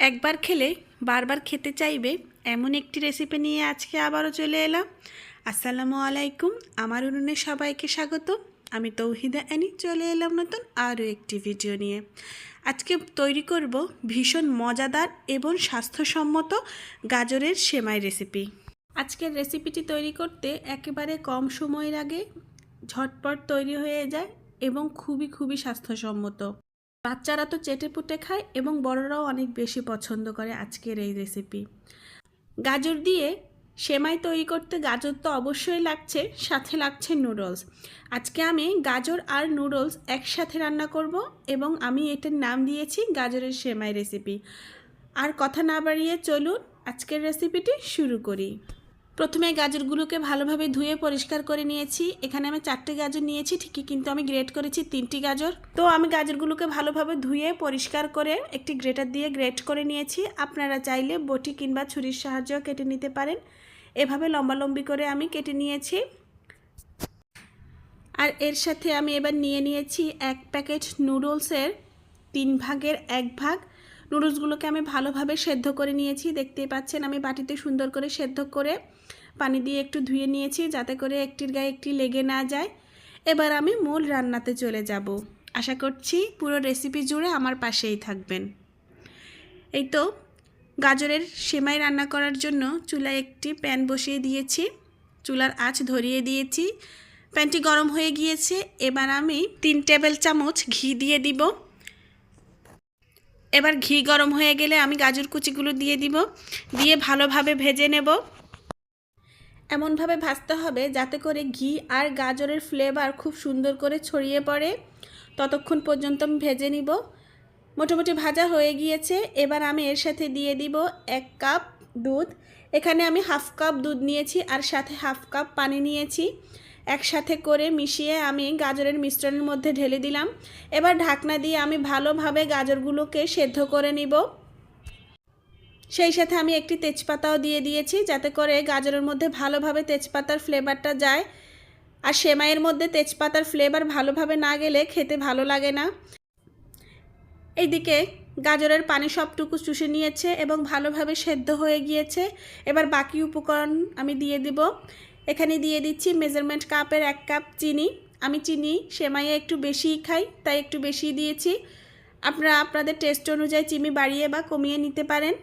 একবার খেলে, বারবার খেতে চাইবে, এমন একটি রেসিপি নিয়ে আজকে আবারও চলে এলাম। আসসালামু আলাইকুম, আমার উনুনে সবাইকে স্বাগত। আমি তৌহিদা অ্যানি চলে এলাম নতুন আরও একটি ভিডিও নিয়ে। আজকে তৈরি করব ভীষণ মজাদার এবং স্বাস্থ্যসম্মত গাজরের সেমাই রেসিপি আজকের রেসিপিটি তৈরি করতে একেবারে কম সময় আগে ঝটপট তৈরি হয়ে যায় এবং খুবই খুবই স্বাস্থ্যসম্মত। বাচ্চারা তো চেটে পুটে খায় এবং বড়রাও অনেক বেশি পছন্দ করে আজকের এই রেসিপি গাজর দিয়ে সেমাই তৈরি করতে গাজর তো অবশ্যই লাগছে, সাথে লাগছে নুডলস আজকে আমি গাজর আর নুডলস একসাথে রান্না করব এবং আমি এটার নাম দিয়েছি গাজরের সেমাই রেসিপি আর কথা না বাড়িয়ে চলুন, আজকের রেসিপিটি শুরু করি। প্রথমে গাজরগুলোকে ভালোভাবে ধুয়ে পরিষ্কার করে নিয়েছি। এখানে আমি চারটে গাজর নিয়েছি, ঠিকই কিন্তু আমি গ্রেট করেছি তিনটি গাজর। তো আমি গাজরগুলোকে ভালোভাবে ধুয়ে পরিষ্কার করে একটি গ্রেটার দিয়ে গ্রেট করে নিয়েছি। আপনারা চাইলে বটি কিংবা ছুরির সাহায্যেও কেটে নিতে পারেন। এভাবে লম্বালম্বি করে আমি কেটে নিয়েছি। আর এর সাথে আমি এবার নিয়ে নিয়েছি এক প্যাকেট নুডলসের তিন ভাগের এক ভাগ। নুডলসগুলোকে আমি ভালোভাবে সেদ্ধ করে নিয়েছি। দেখতেই পাচ্ছেন, আমি বাটিতে সুন্দর করে সেদ্ধ করে পানি দিয়ে একটু ধুয়ে নিয়েছি যাতে করে একটির গায়ে একটি লেগে না যায়। এবার আমি মূল রান্নাতে চলে যাব। আশা করছি পুরো রেসিপি জুড়ে আমার পাশেই থাকবেন। এই তো, গাজরের সেমাই রান্না করার জন্য চুলায় একটি প্যান বসিয়ে দিয়েছি। চুলার আঁচ ধরিয়ে দিয়েছি। প্যানটি গরম হয়ে গিয়েছে। এবার আমি তিন টেবিল চামচ ঘি দিয়ে দিব। এবার ঘি গরম হয়ে গেলে আমি গাজর কুচিগুলো দিয়ে দিব, দিয়ে ভালোভাবে ভেজে নেব। এমনভাবে ভাজতে হবে যাতে করে ঘি আর গাজরের ফ্লেভার খুব সুন্দর করে ছড়িয়ে পড়ে। ততক্ষণ পর্যন্ত আমি ভেজে নিব। মোটামুটি ভাজা হয়ে গিয়েছে। এবার আমি এর সাথে দিয়ে দিব এক কাপ দুধ। এখানে আমি হাফ কাপ দুধ নিয়েছি আর সাথে হাফ কাপ পানি নিয়েছি। একসাথে করে মিশিয়ে আমি গাজরের মিশ্রণের মধ্যে ঢেলে দিলাম। এবার ঢাকনা দিয়ে আমি ভালোভাবে গাজরগুলোকে সেদ্ধ করে নিব। সেই সাথে আমি একটি তেজপাতাও দিয়ে দিয়েছি যাতে করে গাজরের মধ্যে ভালোভাবে তেজপাতার ফ্লেভারটা যায়। আর সেমাইয়ের মধ্যে তেজপাতার ফ্লেভার ভালোভাবে না গেলে খেতে ভালো লাগে না। এইদিকে গাজরের পানি সবটুকু চুষে নিয়েছে এবং ভালোভাবে সেদ্ধ হয়ে গিয়েছে। এবার বাকি উপকরণ আমি দিয়ে দিব। এখানে দিয়ে দিচ্ছি মেজারমেন্ট কাপের এক কাপ চিনি। আমি চিনি সেমাইয়ে একটু বেশিই খাই, তাই একটু বেশি দিয়েছি। আপনারা আপনাদের টেস্ট অনুযায়ী চিনি বাড়িয়ে বা কমিয়ে নিতে পারেন।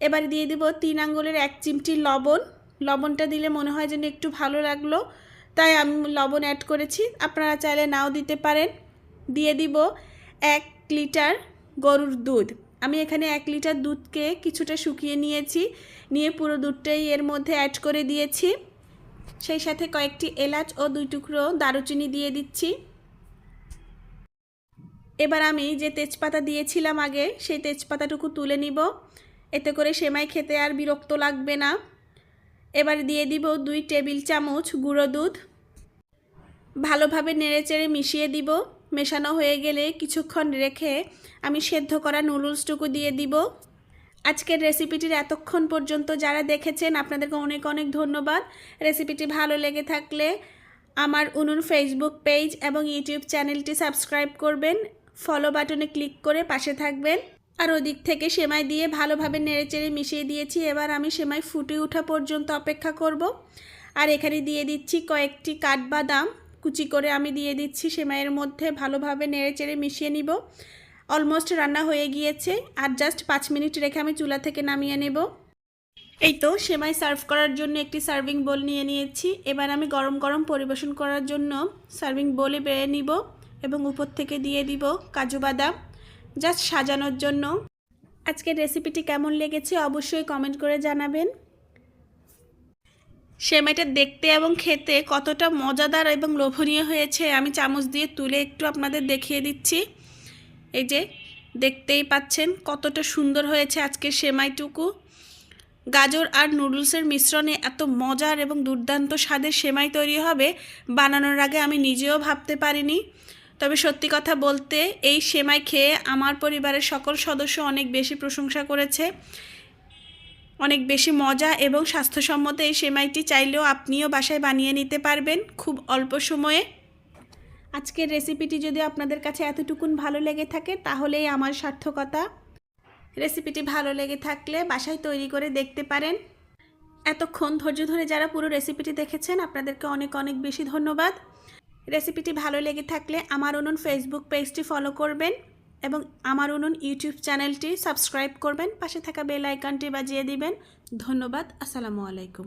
এবার দিয়ে দিব তিন আঙ্গুলের এক চিমটি লবণ। লবণটা দিলে মনে হয় যেন একটু ভালো লাগল, তাই আমি লবণ অ্যাড করেছি। আপনারা চাইলে নাও দিতে পারেন। দিয়ে দিব এক লিটার গরুর দুধ। আমি এখানে এক লিটার দুধকে কিছুটা শুকিয়ে নিয়েছি, নিয়ে পুরো দুধটাই এর মধ্যে অ্যাড করে দিয়েছি। সেই সাথে কয়েকটি এলাচ ও দুই টুকরো দারুচিনি দিয়ে দিচ্ছি। এবার আমি যে তেজপাতা দিয়েছিলাম আগে, সেই তেজপাতাটুকু তুলে নিব। এতে করে সেমাই খেতে আর বিরক্ত লাগবে না। এবার দিয়ে দিব দুই টেবিল চামচ গুঁড়ো দুধ। ভালোভাবে নেড়েচেড়ে মিশিয়ে দিব। মেশানো হয়ে গেলে কিছুক্ষণ রেখে আমি সেদ্ধ করা নুডলসটুকু দিয়ে দিব। আজকের রেসিপিটির এতক্ষণ পর্যন্ত যারা দেখেছেন, আপনাদেরকে অনেক অনেক ধন্যবাদ। রেসিপিটি ভালো লেগে থাকলে আমার উনুন ফেসবুক পেজ এবং ইউটিউব চ্যানেলটি সাবস্ক্রাইব করবেন। ফলো বাটনে ক্লিক করে পাশে থাকবেন। আর ওদিক থেকে সেমাই দিয়ে ভালোভাবে নেড়েচেড়ে মিশিয়ে দিয়েছি। এবার আমি সেমাই ফুটে ওঠা পর্যন্ত অপেক্ষা করব। আর এখানে দিয়ে দিচ্ছি কয়েকটি কাঠবাদাম। কুচি করে আমি দিয়ে দিচ্ছি সেমাইয়ের মধ্যে ভালোভাবে নেড়েচেড়ে মিশিয়ে নিব। অলমোস্ট রান্না হয়ে গিয়েছে। আর জাস্ট পাঁচ মিনিট রেখে আমি চুলা থেকে নামিয়ে নেব। এই তো সেমাই সার্ভ করার জন্য একটি সার্ভিং বোল নিয়ে নিয়েছি। এবার আমি গরম গরম পরিবেশন করার জন্য সার্ভিং বোলে বেড়ে নিব এবং উপর থেকে দিয়ে দিব কাজু বাদাম। জাস্ট সাজানোর জন্য। আজকের রেসিপিটি কেমন লেগেছে অবশ্যই কমেন্ট করে জানাবেন। সেমাইটা দেখতে এবং খেতে কতটা মজাদার এবং লোভনীয় হয়েছে আমি চামচ দিয়ে তুলে একটু আপনাদের দেখিয়ে দিচ্ছি। এই যে দেখতেই পাচ্ছেন কতটা সুন্দর হয়েছে আজকের সেমাইটুকু। গাজর আর নুডলসের মিশ্রণে এত মজার এবং দুর্দান্ত স্বাদের সেমাই তৈরি হবে বানানোর আগে আমি নিজেও ভাবতে পারিনি। তবে সত্যি কথা বলতে এই সেমাই খেয়ে আমার পরিবারের সকল সদস্য অনেক বেশি প্রশংসা করেছে। অনেক বেশি মজা এবং স্বাস্থ্যসম্মত এই সেমাইটি চাইলেও আপনিও বাসায় বানিয়ে নিতে পারবেন খুব অল্প সময়ে। আজকের রেসিপিটি যদি আপনাদের কাছে এতটুকুন ভালো লেগে থাকে, তাহলেই আমার সার্থকতা। রেসিপিটি ভালো লেগে থাকলে বাসায় তৈরি করে দেখতে পারেন। এতক্ষণ ধৈর্য ধরে যারা পুরো রেসিপিটি দেখেছেন, আপনাদেরকে অনেক অনেক বেশি ধন্যবাদ। রেসিপিটি ভালো লেগে থাকলে আমার উনুন ফেসবুক পেজটি ফলো করবেন এবং আমার উনুন ইউটিউব চ্যানেলটি সাবস্ক্রাইব করবেন। পাশে থাকা বেল আইকনটি বাজিয়ে দিবেন। ধন্যবাদ। আসসালামু আলাইকুম।